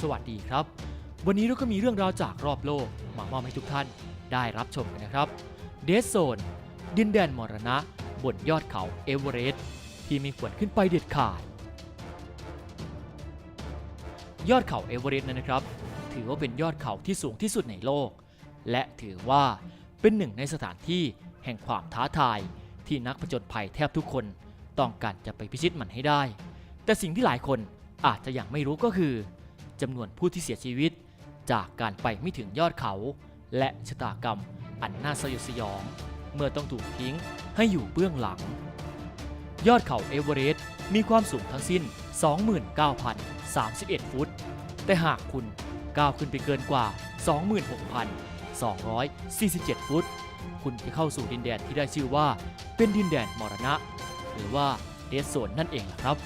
สวัสดีครับ วันนี้เราก็มีเรื่องราวจากรอบโลกมามอบให้ทุกท่านได้รับชมกันนะครับเด z โซนดินแดนมรณะ บนยอดเขาเอเวอเรสต์ที่ไม่ควรขึ้นไปเด็ดขาด ยอดเขาเอเวอเรสต์นั้นนะครับ ถือว่าเป็นยอดเขาที่สูงที่สุดในโลก และถือว่าเป็นหนึ่งในสถานที่แห่งความท้าทาย ที่นักผจญภัยแทบทุกคนต้องการจะไปพิชิตมันให้ได้ แต่สิ่งที่หลายคนอาจจะยังไม่รู้ก็คือ จำนวนผู้ที่เสียชีวิต จากการไปไม่ถึงยอดเขา และชะตากรรมอันน่าสยดสยอง เมื่อต้องถูกทิ้งให้อยู่เบื้องหลัง ยอดเขาเอเวอเรสต์มีความสูงทั้งสิ้น 29,031 ฟุต แต่หากคุณก้าวขึ้นไปเกินกว่า 26,247 ฟุต คุณจะเข้าสู่ดินแดนที่ได้ชื่อว่า เป็นดินแดนมรณะ หรือว่าเดสโซนนั่นเองครับ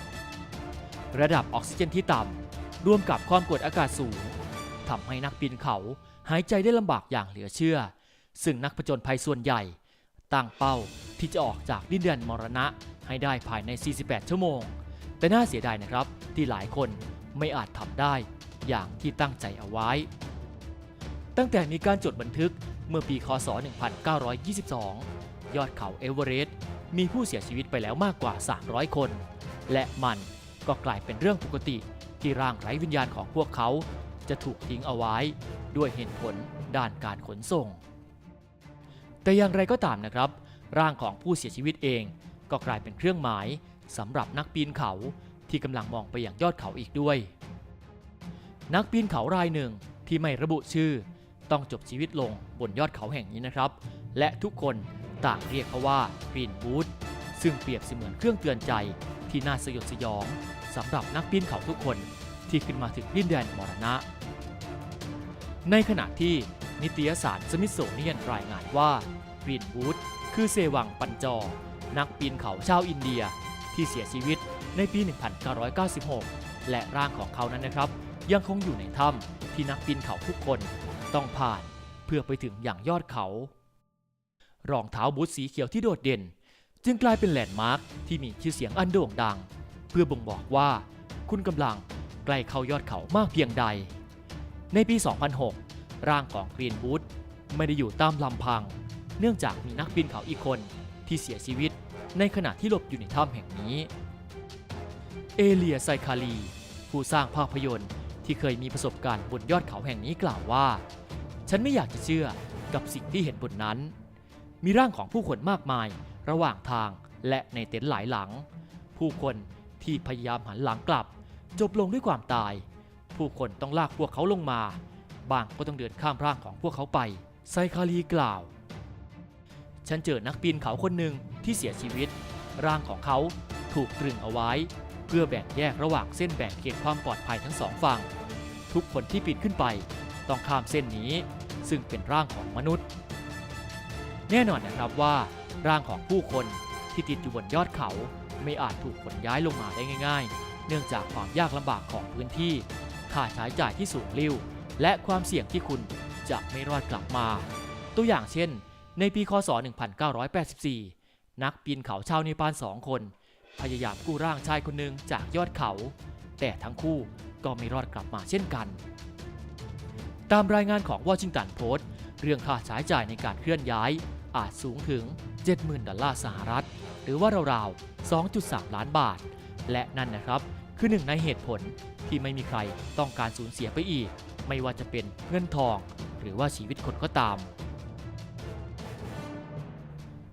ระดับออกซิเจนที่ต่ำ ร่วมกับความกดอากาศสูงทำให้นักปีนเขาหายใจได้ลำบากอย่างเหลือเชื่อ ซึ่งนักผจญภัยส่วนใหญ่ ตั้งเป้าที่จะออกจากดินแดนมรณะให้ได้ภายใน 48 ชั่วโมง แต่น่าเสียดายนะครับที่หลายคนไม่อาจทำได้อย่างที่ตั้งใจเอาไว้ ตั้งแต่มีการจดบันทึกเมื่อปีคศ 1922 ยอดเขาเอเวอเรสต์มีผู้เสียชีวิตไปแล้วมากกว่า 300 คน และมันก็กลายเป็นเรื่องปกติ ที่ร่างไร้วิญญาณของพวกเขา จะถูกทิ้งเอาไว้ ด้วยเหตุผลด้านการขนส่ง แต่อย่างไรก็ตามนะครับ ร่างของผู้เสียชีวิตเอง ก็กลายเป็นเครื่องหมายสำหรับนักปีนเขาที่กำลังมองไปอย่างยอดเขาอีกด้วย นักปีนเขารายหนึ่งที่ไม่ระบุชื่อ ต้องจบชีวิตลงบนยอดเขาแห่งนี้นะครับ และทุกคนต่างเรียกเขาว่ากรีนบูธซึ่งเปรียบเสมือนเครื่องเตือนใจ ที่น่าสยดสยองสำหรับนักปีนเขาทุกคนที่ขึ้นมาถึงดินแดนมรณะ ในขณะที่นิตยสารสมิธโซเนียนรายงานว่ากรีนบูธคือเซวังปันจอ นักปีนเขาชาวอินเดียที่เสียชีวิตในปี 1996 และร่างของเขานั้นนะครับ ยังคงอยู่ในถ้ำที่นักปีนเขาทุกคนต้องผ่านเพื่อไปถึงอย่างยอดเขา รองเท้าบูทสีเขียวที่โดดเด่น จึงกลายเป็นแลนด์มาร์คที่มีชื่อเสียงอันโด่งดัง เพื่อบ่งบอกว่า คุณกำลังใกล้เข้ายอดเขามากเพียงใด ในปี 2006 ร่างของกรีนบูธไม่ได้อยู่ตามลำพัง เนื่องจากมีนักปีนเขาอีกคนที่เสียชีวิตในขณะที่หลบอยู่ในถ้ำแห่งนี้ เอเลียไซคาลี ผู้สร้างภาพยนตร์ที่เคยมีประสบการณ์บนยอดเขาแห่งนี้กล่าวว่า ฉันไม่อยากจะเชื่อกับสิ่งที่เห็นบนนั้น มีร่างของผู้คนมากมาย ระหว่างทางและในเต็นท์หลายหลัง ผู้คนที่พยายามหันหลังกลับ จบลงด้วยความตาย ผู้คนต้องลากพวกเขาลงมาบางก็ต้องเดินข้ามร่างของพวกเขาไป ไซคาลีกล่าว ฉันเจอนักปีนเขาคนหนึ่งที่เสียชีวิต ร่างของเขาถูกตรึงเอาไว้ เพื่อแบ่งแยกระหว่างเส้นแบ่งเขตความปลอดภัยทั้งสองฝั่ง ทุกคนที่ปีนขึ้นไป ต้องข้ามเส้นนี้ ซึ่งเป็นร่างของมนุษย์ แน่นอนนะครับว่า ร่างของผู้คนที่ติดอยู่บนยอดเขาไม่อาจถูกขนย้ายลงมาได้ง่าย ๆ เนื่องจากความยากลำบากของพื้นที่ ค่าใช้จ่ายที่สูงลิ่ว และความเสี่ยงที่คุณจะไม่รอดกลับมา ตัวอย่างเช่น ในปีคศ 1984 นักปีนเขาชาวเนปาลสองคน พยายามกู้ร่างชายคนหนึ่งจากยอดเขา แต่ทั้งคู่ก็ไม่รอดกลับมาเช่นกัน ตามรายงานของวอชิงตันโพสต์เรื่องค่าใช้จ่ายในการเคลื่อนย้าย อาจสูงถึง 70,000 ดอลลาร์สหรัฐ หรือว่าราวๆ 2.3 ล้านบาท และนั่นนะครับ คือหนึ่งในเหตุผลที่ไม่มีใครต้องการสูญเสียไปอีก ไม่ว่าจะเป็นเงินทอง หรือว่าชีวิตคนก็ตาม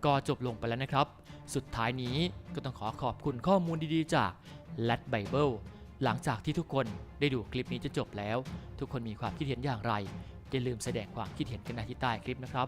ก็จบลงไปแล้วนะครับ สุดท้ายนี้ก็ต้องขอขอบคุณข้อมูลดีๆ จาก l a t Bible หลังจากที่ทุกคนได้ดูคลิปนี้จะจบแล้ว ทุกคนมีความคิดเห็นอย่างไร อย่าลืมแสดงความคิดเห็นกันในที่ใต้คลิปนะครับ